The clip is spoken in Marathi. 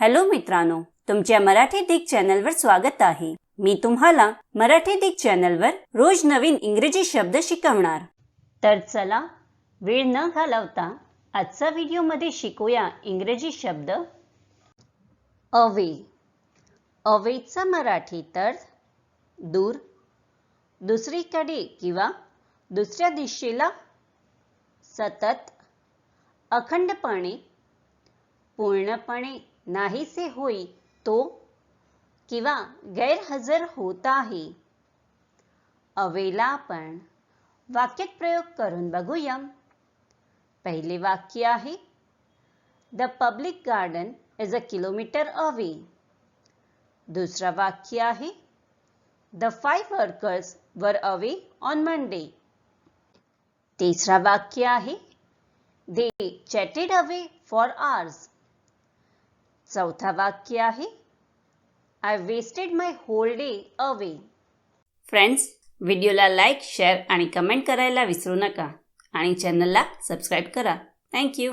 हॅलो मित्रांनो तुमच्या मराठी दिग चॅनलवर स्वागत आहे. मी तुम्हाला मराठी दिग चॅनलवर रोज नवीन इंग्रजी शब्द शिकवणार. तर चला वेळ न घालवता आजचा व्हिडिओमध्ये शिकूया इंग्रजी शब्द. अवे. अवेचा मराठी तर दूर. दुसरीकडे किंवा दुसऱ्या दिशेला सतत अखंडपणे पूर्णपणे नाहीसे होई तो किंवा गैरहजर होत आहे अवेला आपण वाक्यात प्रयोग करून बघूया. पहिले वाक्य आहे the public garden is a kilometre away दुसरा वाक्य आहे the five workers were away on Monday तिसरा वाक्य आहे they chatted away for hours चौथा वाक्य आहे I wasted my whole day away friends व्हिडिओला लाईक शेअर आणि कमेंट करायला विसरू नका आणि चॅनलला सबस्क्राईब करा. थँक्यू